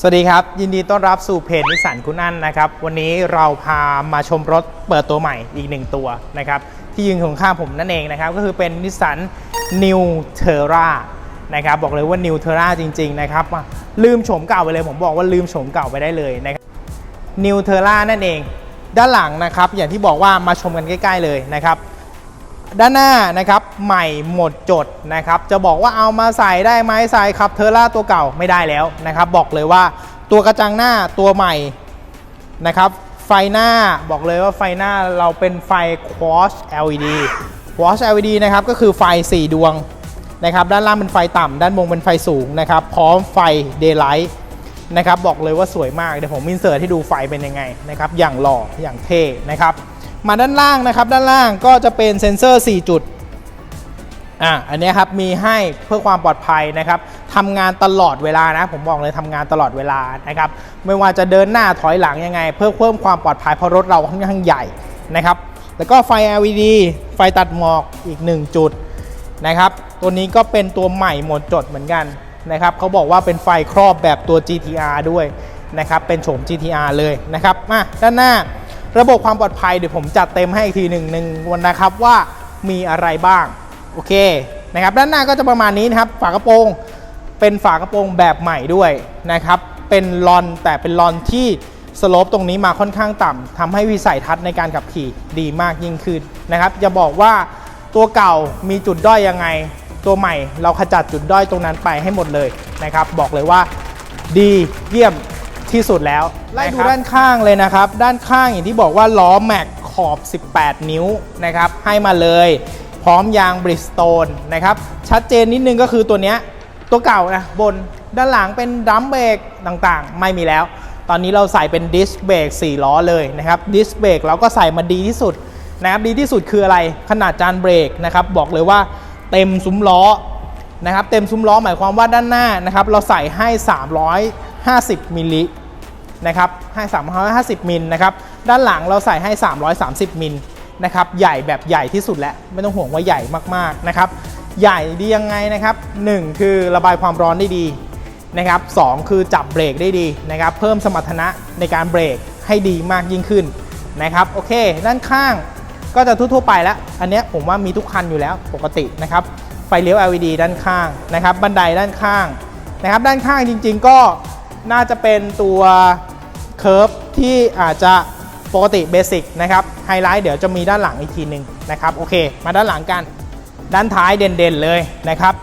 สวัสดีครับ ยินดีต้อนรับสู่เพจนิสสันคุณอั้นนะครับ วันนี้เราพามาชมรถเปิดตัวใหม่อีกหนึ่งตัวนะครับ ที่ยืนของข้างผมนั่นเองนะครับ ก็คือเป็นนิสสัน New Terra นะครับ บอกเลยว่า New Terra จริง ๆ นะครับ ลืมโฉมเก่าไปเลย ผมบอกว่าลืมโฉมเก่าไปได้เลยนะครับ New Terra นั่นเอง ด้านหลังนะครับ อย่างที่บอกว่ามาชมกันใกล้ ๆ เลยนะครับ ด้านหน้านะครับใหม่หมดจดนะครับจะบอกว่าเอามาใส่ได้ไหมใส่ขับเทอร่าตัวเก่าไม่ได้แล้วนะครับบอกเลยว่าตัวกระจังหน้าตัวใหม่นะครับไฟหน้าบอกเลยว่าไฟหน้าเราเป็นไฟ Quash LED Quash LED นะครับก็คือไฟ 4 ดวงนะครับด้านล่างเป็นไฟต่ำด้านบนเป็นไฟสูงนะครับพร้อมไฟ Daylight นะครับบอกเลยว่าสวยมากเดี๋ยวผมอินเสิร์ตให้ดูไฟเป็นยังไงนะครับอย่างหล่ออย่างเท่นะครับ มาด้านล่างนะครับ ด้านล่างก็จะเป็นเซ็นเซอร์ 4 จุดอะอันนี้ครับมีให้เพื่อความปลอดภัยนะครับทำงานตลอดเวลานะ ผมบอกเลยทำงานตลอดเวลานะครับไม่ว่าจะเดินหน้าถอยหลังยังไง เพื่อเพิ่มความปลอดภัยเพราะรถเราค่อนข้างใหญ่นะครับ แล้วก็ไฟ LED ไฟตัดหมอกอีก 1 จุดนะครับ ตัวนี้ก็เป็นตัวใหม่หมดจดเหมือนกันนะครับเขาบอกว่าเป็นไฟครอบแบบตัว GTR ด้วยนะครับเป็นโฉม GTR เลยนะครับมาด้านหน้า ระบบความปลอดภัยเดี๋ยวผมจัดเต็มให้อีกทีหนึ่งหนึ่งวันนะครับว่ามีอะไรบ้าง โอเคนะครับด้านหน้าก็จะประมาณนี้นะครับ ฝากระโปรงเป็นฝากระโปรงแบบใหม่ด้วยนะครับ เป็นลอนแต่เป็นลอนที่สโลปตรงนี้มาค่อนข้างต่ำทำให้วิสัยทัศน์ในการขับขี่ดีมากยิ่งขึ้นนะครับอย่าบอกว่าตัวเก่ามีจุดด้อยยังไง ตัวใหม่เราขจัดจุดด้อยตรงนั้นไปให้หมดเลยนะครับ บอกเลยว่าดีเยี่ยม ที่สุดแล้วไล่ดูด้านข้างเลยนะครับ ด้านข้างอย่างที่บอกว่าล้อแม็กขอบ 18 นิ้วนะครับให้มาเลย พร้อมยางบริสโตนนะครับชัดเจนนิดนึงก็คือตัวเนี้ยตัวเก่านะบนด้านหลังเป็นดัมเบรกต่างๆ ไม่มีแล้ว ตอนนี้เราใส่เป็นดิสเบรก4ล้อเลยนะครับดิสเบรกเราก็ใส่มาดีที่สุดนะครับดีที่สุดคืออะไรขนาดจานเบรกนะครับบอกเลยว่าเต็มซุ้มล้อนะครับเต็มซุ้มล้อหมายความว่าด้านหน้านะครับเราใส่ให้ 350มิลลิ นะครับให้350มิลนะครับ ด้านหลังเราใส่ให้ 330มิลนะครับ ใหญ่แบบใหญ่ที่สุดแล้ว ไม่ต้องห่วงว่าใหญ่มากๆนะครับ ใหญ่ดียังไงนะครับ 1 คือระบายความร้อนได้ดีนะครับสคือจับเบรกได้ดีนะครับ เพิ่มสมรรถนะในการเบรกให้ดีมากยิ่งขึ้นนะครับ โอเค ด้านข้างก็จะทั่วๆไปแล้ว อันนี้ผมว่ามีทุกคันอยู่แล้วปกตินะครับ ไฟเลี้ยว LED ด้านข้างนะครับ บันไดด้านข้างนะครับ ด้านข้างจริง ๆ ก็ น่าจะเป็นตัวเคิร์ฟที่อาจจะปกติเบสิกนะครับไฮไลท์เดี๋ยวจะมีด้านหลังอีกทีหนึ่งนะครับโอเค มาด้านหลังกัน ด้านท้ายเด่นๆเลยนะครับ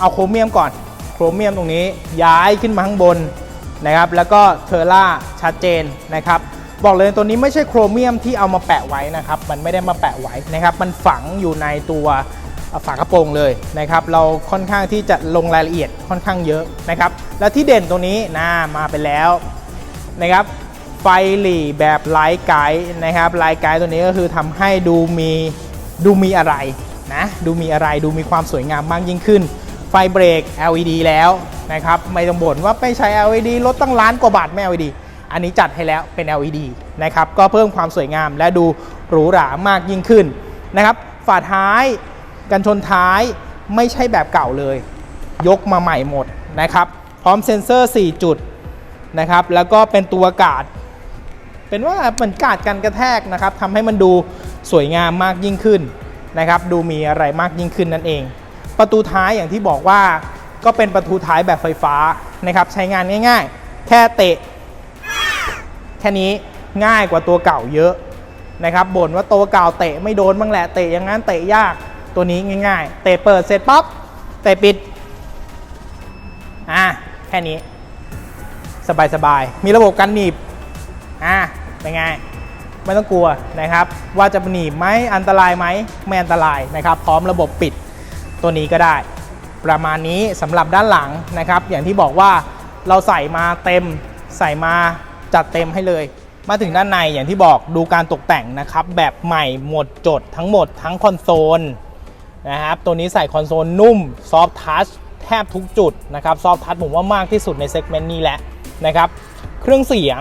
เอาโครเมียมก่อนโครเมียมตรงนี้ย้ายขึ้นมาข้างบนนะครับแล้วก็เทอร่าชัดเจนนะครับบอกเลยตัวนี้ไม่ใช่โครเมียมที่เอามาแปะไว้นะครับ มันไม่ได้มาแปะไว้นะครับ มันฝังอยู่ในตัว ฝากระโปรงเลยนะครับเราค่อนข้างที่จะลงรายละเอียดค่อนข้างเยอะนะครับแล้วที่เด่นตรงนี้นะมาไปแล้วนะครับไฟหลีแบบไลท์ไกด์นะครับไลท์ไกด์ตัวนี้ก็คือทำให้ดูมีดูมีอะไรนะดูมีอะไรดูมีความสวยงามมากยิ่งขึ้น ไฟเบรก LED แล้วนะครับไม่ต้องบ่นว่าไม่ใช้ LED รถตั้งล้านกว่าบาทไม่ LED อันนี้จัดให้แล้วเป็น LED นะครับก็เพิ่มความสวยงามและดูหรูหรามากยิ่งขึ้นนะครับฝาท้าย กันชนท้ายไม่ใช่แบบเก่าเลย ยกมาใหม่หมดนะครับ พร้อมเซ็นเซอร์ 4 จุดนะครับ แล้วก็เป็นตัวกาด เป็นว่าเหมือนกาดกันกระแทกนะครับทำให้มันดูสวยงามมากยิ่งขึ้นนะครับ ดูมีอะไรมากยิ่งขึ้นนั่นเอง ประตูท้ายอย่างที่บอกว่าก็เป็นประตูท้ายแบบไฟฟ้านะครับ ใช้งานง่าย ๆ แค่เตะ แค่นี้ง่ายกว่าตัวเก่าเยอะนะครับบ่นว่าตัวเก่าเตะไม่โดนบ้างแหละเตะอย่างนั้นเตะยาก ตัวนี้ง่ายๆ เตะเปิดเสร็จปั๊บ เตะปิด อะแค่นี้ สบายๆ มีระบบกันหนีบ อะเป็นไง ไม่ต้องกลัวนะครับ ว่าจะหนีบไหมอันตรายไหมไม่อันตรายนะครับ พร้อมระบบปิดตัวนี้ก็ได้ ประมาณนี้สำหรับด้านหลังนะครับ อย่างที่บอกว่าเราใส่มาเต็ม ใส่มาจัดเต็มให้เลยมาถึงด้านในอย่างที่บอกดูการตกแต่งนะครับ แบบใหม่หมดจดทั้งหมดทั้งคอนโซล นะครับ ตัวนี้ใส่คอนโซลนุ่มซอฟทัชแทบทุกจุดนะครับซอฟทัชผมว่ามากที่สุดในเซกเมนต์นี้แหละนะครับ เครื่องเสียง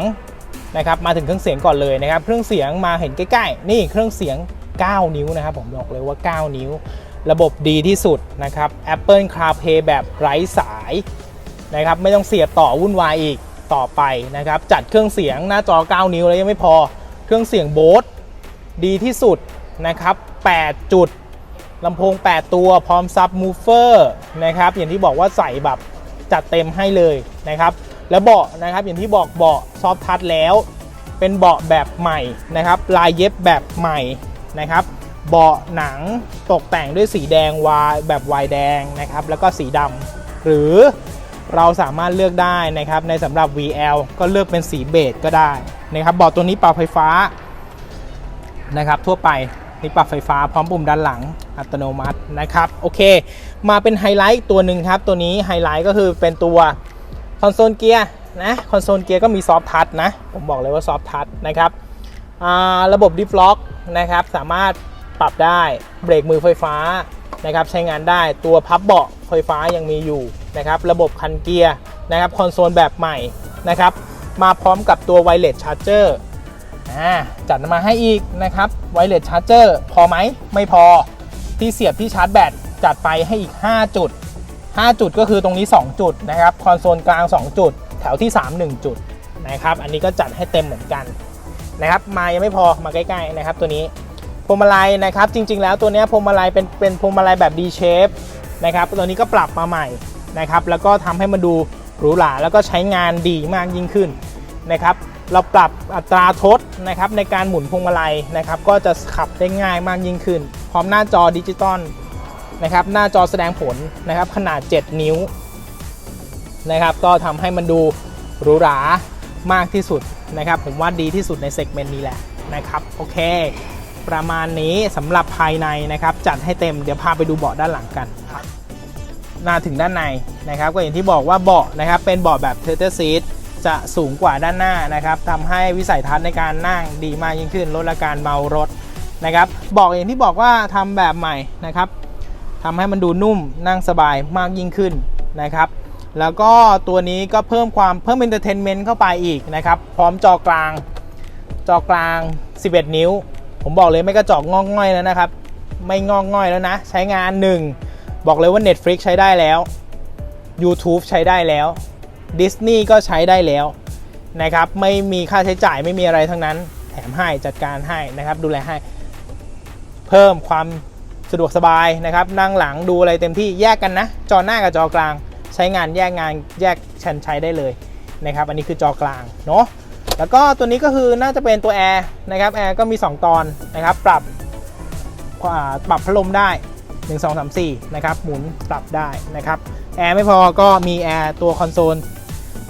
นะครับมาถึงเครื่องเสียงก่อนเลยนะครับ เครื่องเสียงมาเห็นใกล้ๆ นี่เครื่องเสียง 9 นิ้วนะครับ ผมบอกเลยว่า 9 นิ้ว ระบบดีที่สุดนะครับ Apple CarPlay แบบไร้สายนะครับไม่ต้องเสียบต่อวุ่นวายอีกต่อไปนะครับ จัดเครื่องเสียงหน้าจอ 9 นิ้วแล้วยังไม่พอ เครื่องเสียงโบสดีที่สุดนะครับ 8 จุด ลำโพง 8 ตัวพร้อมซับมูเฟอร์นะครับอย่างที่บอกว่าใส่แบบจัดเต็มให้เลยนะครับ แล้วเบาะนะครับอย่างที่บอกเบาะซอฟทัชแล้ว เป็นเบาะแบบใหม่นะครับ ลายเย็บแบบใหม่นะครับ เบาะหนังตกแต่งด้วยสีแดงวายแบบวายแดงนะครับ แล้วก็สีดำหรือเราสามารถเลือกได้นะครับในสำหรับ VL ก็เลือกเป็นสีเบจก็ได้นะครับเบาะตัวนี้ปรับไฟฟ้านะครับทั่วไป นี่ปรับไฟฟ้าพร้อมปุ่มด้านหลังอัตโนมัตินะครับโอเค มาเป็นไฮไลท์ตัวหนึ่งครับตัวนี้ไฮไลท์ก็คือเป็นตัวคอนโซลเกียร์นะคอนโซลเกียร์ก็มีซอฟทัชนะผมบอกเลยว่าซอฟทัชนะครับระบบดิฟล็อกนะครับสามารถปรับได้เบรกมือไฟฟ้านะครับใช้งานได้ตัวพับเบาะไฟฟ้ายังมีอยู่นะครับระบบคันเกียร์นะครับคอนโซลแบบใหม่นะครับมาพร้อมกับตัวไวเลสชาร์เจอร์ อ่าจัดมาให้อีกนะครับไวเลสชาร์เจอร์พอไหมไม่พอที่เสียบที่ชาร์จแบตจัดไปให้อีก 5 จุด 5 จุดก็คือตรงนี้ 2 จุดนะครับคอนโซลกลาง 2 จุด แถวที่ 3 1 จุดนะครับอันนี้ก็จัดให้เต็มเหมือนกันนะครับมายังไม่พอมาใกล้ๆนะครับตัวนี้พวงมาลัยนะครับจริง ๆ แล้วตัวนี้พวงมาลัยเป็นเป็นพวงมาลัยแบบ D shape นะครับตัวนี้ก็ปรับมาใหม่นะครับแล้วก็ทำให้มันดูหรูหราแล้วก็ใช้งานดีมากยิ่งขึ้นนะครับ เราปรับอัตราทดนะครับในการหมุนพวงมาลัยนะครับ ก็จะขับได้ง่ายมากยิ่งขึ้น พร้อมหน้าจอดิจิตอลนะครับ หน้าจอแสดงผลนะครับ ขนาด 7 นิ้วนะครับ ก็ทำให้มันดูหรูหรามากที่สุดนะครับ ผมว่าดีที่สุดในเซกเมนต์นี้แหละนะครับ โอเค ประมาณนี้สำหรับภายในนะครับ จัดให้เต็มเดี๋ยวพาไปดูเบาะด้านหลังกันหน้าถึงด้านในนะครับ ก็อย่างที่บอกว่าเบาะนะครับ เป็นเบาะแบบเทอร์ซีท จะสูงกว่าด้านหน้านะครับทำให้วิสัยทัศน์ในการนั่งดีมากยิ่งขึ้นลดอาการเมารถนะครับบอกอย่างที่บอกว่าทำแบบใหม่นะครับทำให้มันดูนุ่มนั่งสบายมากยิ่งขึ้นนะครับ แล้วก็ตัวนี้ก็เพิ่มความเพิ่มเอนเตอร์เทนเมนต์เข้าไปอีกนะครับ พร้อมจอกลาง จอกลาง 11 นิ้ว ผมบอกเลยไม่กระจอกงอกง่อยแล้วนะครับ ไม่งอกง่อยแล้วนะ ใช้งาน 1 บอกเลยว่า Netflix ใช้ได้แล้ว YouTube ใช้ได้แล้ว ดิสนีย์ก็ใช้ได้แล้วนะครับไม่มีค่าใช้จ่ายไม่มีอะไรทั้งนั้น แถมให้จัดการให้นะครับ ดูแลให้ เพิ่มความสะดวกสบายนะครับ นั่งหลังดูอะไรเต็มที่แยกกันนะ จอหน้ากับจอกลาง ใช้งานแยกงานแยกชันใช้ได้เลยนะครับ อันนี้คือจอกลางเนาะแล้วก็ตัวนี้ก็คือน่าจะเป็นตัวแอร์นะครับแอร์ก็มี 2 ตอนนะครับ ปรับปรับพัดลมได้ 1 2 3 4 นะครับ หมุนปรับได้นะครับ แอร์ไม่พอก็มีแอร์ตัวคอนโซล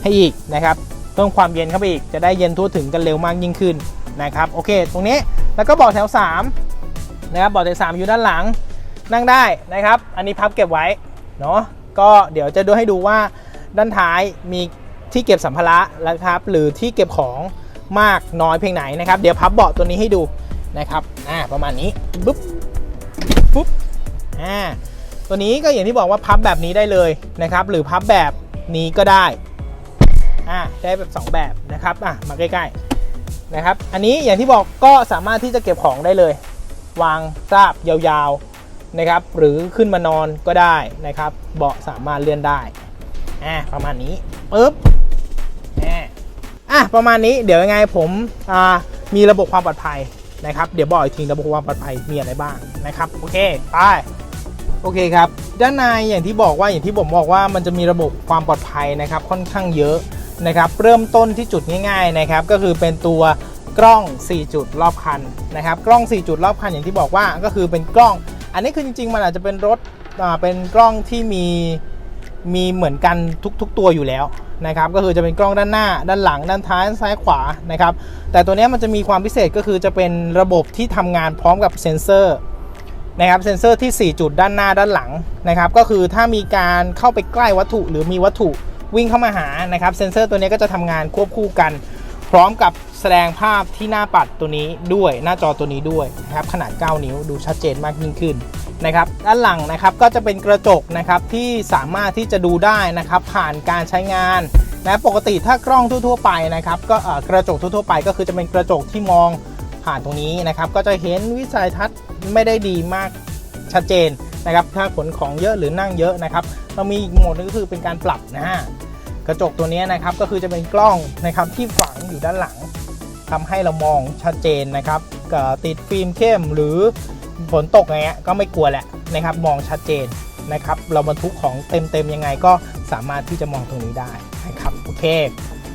ให้อีกนะครับเพิ่มความเย็นเข้าไปอีกจะได้เย็นทั่วถึงกันเร็วมากยิ่งขึ้นนะครับโอเค ตรงนี้แล้วก็เบาะแถว3นะครับเบาะแถว3อยู่ด้านหลังนั่งได้นะครับ อันนี้พับเก็บไว้เนาะก็เดี๋ยวจะดูให้ดูว่าด้านท้ายมีที่เก็บสัมภาระแล้วครับหรือที่เก็บของมากน้อยเพียงไหนนะครับ เดี๋ยวพับเบาะตัวนี้ให้ดูนะครับอ่าประมาณนี้ปุ๊บปุ๊บอ่าตัวนี้ก็อย่างที่บอกว่าพับแบบนี้ได้เลยนะครับ หรือพับแบบนี้ก็ได้ อ่าได้แบบ 2 แบบนะครับอะมาใกล้ๆนะครับ อันนี้อย่างที่บอกก็สามารถที่จะเก็บของได้เลย วางราบยาวๆนะครับ หรือขึ้นมานอนก็ได้นะครับ เบาะสามารถเลื่อนได้อ่าประมาณนี้ปึ๊บอ่าอะประมาณนี้เดี๋ยวยังไงผมอ่ามีระบบความปลอดภัยนะครับ เดี๋ยวบอกอีกทีระบบความปลอดภัยมีอะไรบ้างนะครับ โอเคไปโอเคครับ ด้านในอย่างที่บอกว่าอย่างที่ผมบอกว่ามันจะมีระบบความปลอดภัยนะครับ ค่อนข้างเยอะ นะครับเริ่มต้นที่จุดง่ายๆนะครับก็คือเป็นตัวกล้อง 4 จุดรอบคันนะครับกล้อง 4 จุดรอบคันอย่างที่บอกว่าก็คือเป็นกล้อง อันนี้คือจริงๆมันอาจจะเป็นรถเป็นกล้องที่มีมีเหมือนกันทุกๆตัวอยู่แล้วนะครับก็คือจะเป็นกล้องด้านหน้า ด้านหลังด้านท้ายซ้ายขวานะครับแต่ตัวนี้มันจะมีความพิเศษก็คือจะเป็นระบบที่ทำงานพร้อมกับเซ็นเซอร์นะครับเซ็นเซอร์ที่ 4 จุดด้านหน้าด้านหลังนะครับก็คือถ้ามีการเข้าไปใกล้วัตถุหรือมีวัตถุ วิ่งเข้ามาหานะครับเซ็นเซอร์ตัวนี้ก็จะทำงานควบคู่กัน พร้อมกับแสดงภาพที่หน้าปัดตัวนี้ด้วยหน้าจอตัวนี้ด้วยนะครับขนาด 9 นิ้วดูชัดเจนมากยิ่งขึ้นนะครับด้านหลังนะครับก็จะเป็นกระจกนะครับที่สามารถที่จะดูได้นะครับผ่านการใช้งานนะปกติถ้ากล้องทั่ว ๆ ไปนะครับก็กระจกทั่ว ๆ ไปก็คือจะเป็นกระจกที่มองผ่านตรงนี้นะครับก็จะเห็นวิสัยทัศน์ไม่ได้ดีมากชัดเจน นะครับถ้าขนของเยอะหรือนั่งเยอะนะครับเรามีอีกโหมดนึงก็คือเป็นการปรับนะฮะกระจกตัวนี้นะครับก็คือจะเป็นกล้องนะครับที่ฝังอยู่ด้านหลังทำให้เรามองชัดเจนนะครับติดฟิล์มเข้มหรือฝนตกอย่างเงี้ยก็ไม่กลัวแหละนะครับ มองชัดเจนนะครับ เราบรรทุกของเต็มๆยังไงก็สามารถที่จะมองตรงนี้ได้นะครับโอเค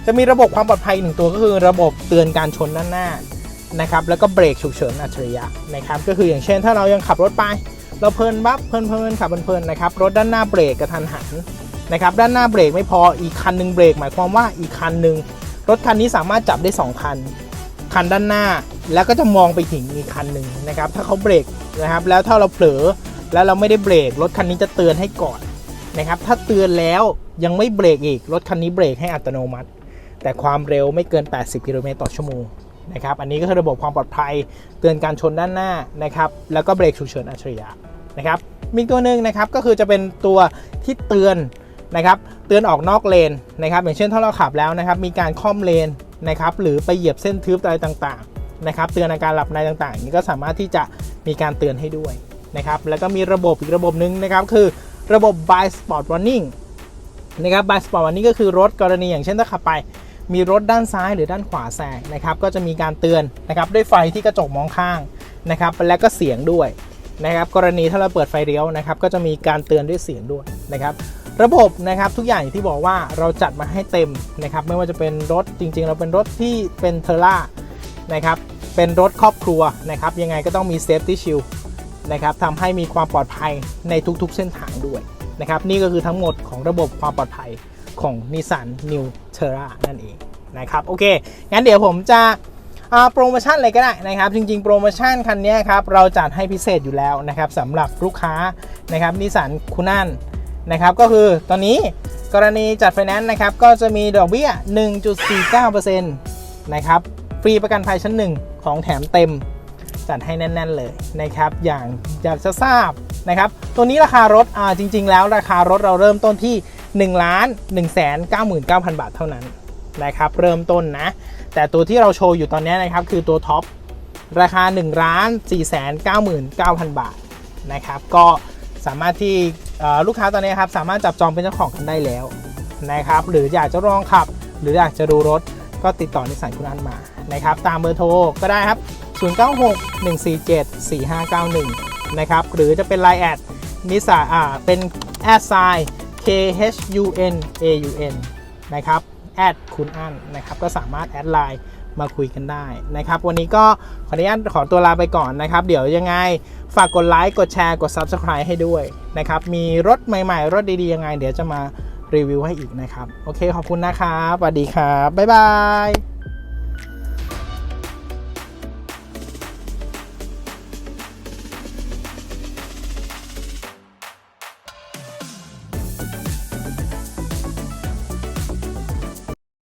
จะมีระบบความปลอดภัยหนึ่งตัวก็คือระบบเตือนการชนด้านหน้านะครับ แล้วก็เบรกฉุกเฉินอัจฉริยะนะครับ ก็คืออย่างเช่นถ้าเรายังขับรถไป เราเพลินบับเพลินเพลินขับเพลินๆนะครับรถด้านหน้าเบรกกระทันหันนะครับด้านหน้าเบรกไม่พออีกคันหนึ่งเบรกหมายความว่าอีกคันหนึ่งรถคันนี้สามารถจับได้ 2 คัน คันด้านหน้าแล้วก็จะมองไปถึงอีกคันหนึ่งนะครับถ้าเขาเบรกนะครับแล้วถ้าเราเผลอแล้วเราไม่ได้เบรกรถคันนี้จะเตือนให้ก่อนนะครับถ้าเตือนแล้วยังไม่เบรกอีกรถคันนี้เบรกให้อัตโนมัติ แต่ความเร็วไม่เกิน 80 กิโลเมตรต่อชั่วโมง นะครับอันนี้ก็คือระบบความปลอดภัยเตือนการชนด้านหน้านะครับแล้วก็เบรกฉุกเฉินอัจฉริยะนะครับมีตัวหนึ่งนะครับก็คือจะเป็นตัวที่เตือนนะครับเตือนออกนอกเลนนะครับอย่างเช่นถ้าเราขับแล้วนะครับมีการค่อมเลนนะครับหรือไปเหยียบเส้นทึบอะไรต่างๆนะครับเตือนอาการหลับในต่างๆ นี้ก็สามารถที่จะมีการเตือนให้ด้วยนะครับแล้วก็มีระบบอีกระบบหนึ่งนะครับคือระบบ by spot warning นะครับ by spot warning ก็คือรถกรณีอย่างเช่นถ้าขับไป มีรถด้านซ้ายหรือด้านขวาแซงนะครับก็จะมีการเตือนนะครับด้วยไฟที่กระจกมองข้างนะครับและก็เสียงด้วยนะครับกรณีถ้าเราเปิดไฟเลี้ยวนะครับก็จะมีการเตือนด้วยเสียงด้วยนะครับระบบนะครับทุกอย่างอย่างที่บอกว่าเราจัดมาให้เต็มนะครับไม่ว่าจะเป็นรถจริง ๆ เราเป็นรถที่เป็นเทอร่านะครับเป็นรถครอบครัวนะครับยังไงก็ต้องมีเซฟตี้ชิลนะครับทำให้มีความปลอดภัยในทุกๆเส้นทางด้วยนะครับนี่ก็คือทั้งหมดของระบบความปลอดภัย ของ Nissan New Terra นั่นเองนะครับโอเค งั้นเดี๋ยวผมจะโปรโมชั่นอะไรก็ได้นะครับ จริงๆ โปรโมชั่นคันนี้ครับเราจัดให้พิเศษอยู่แล้วนะครับสำหรับลูกค้านะครับนิสสันคูนันนะครับก็คือตอนนี้กรณีจัดไฟแนนซ์นะครับก็จะมีดอกเบี้ย 1.49%นะครับฟรีประกันภัยชั้น 1 ของแถมเต็มจัดให้แน่น ๆ เลยนะครับ อย่างอยากจะทราบนะครับ ตัวนี้ราคารถอ่าจริง ๆ แล้วราคารถเราเริ่มต้นที่ 1ล้าน1 9 9 0 0 0 บาทเท่านั้นนะครับเริ่มต้นนะ แต่ตัวที่เราโชว์อยู่ตอนนี้นะครับคือตัวท็อปราคา1ล้าน4 9 9 0 0 0 บาทนะครับก็สามารถที่ลูกค้าตอนนี้ครับสามารถจับจองเป็นเจ้าของกันได้แล้วนะครับหรืออยากจะลองขับ หรืออยากจะดูรถก็ติดต่อนิสสันคุณอันมานะครับตามเบอร์โทรก็ได้ครับ 096 147 4591 นะครับหรือจะเป็น Line แอดนิสสันอ่าเป็นแอดไซน์ K H U N A U N นะครับแอดคุณอั้นนะครับก็สามารถแอดไลน์มาคุยกันได้นะครับ วันนี้ก็ขออนุญาตขอตัวลาไปก่อนนะครับ เดี๋ยวยังไงฝากกดไลค์กดแชร์กด Subscribe ให้ด้วยนะครับ มีรถใหม่ๆ รถดีๆ ยังไง เดี๋ยวจะมารีวิวให้อีกนะครับ โอเคขอบคุณนะครับสวัสดีครับ บ๊ายบาย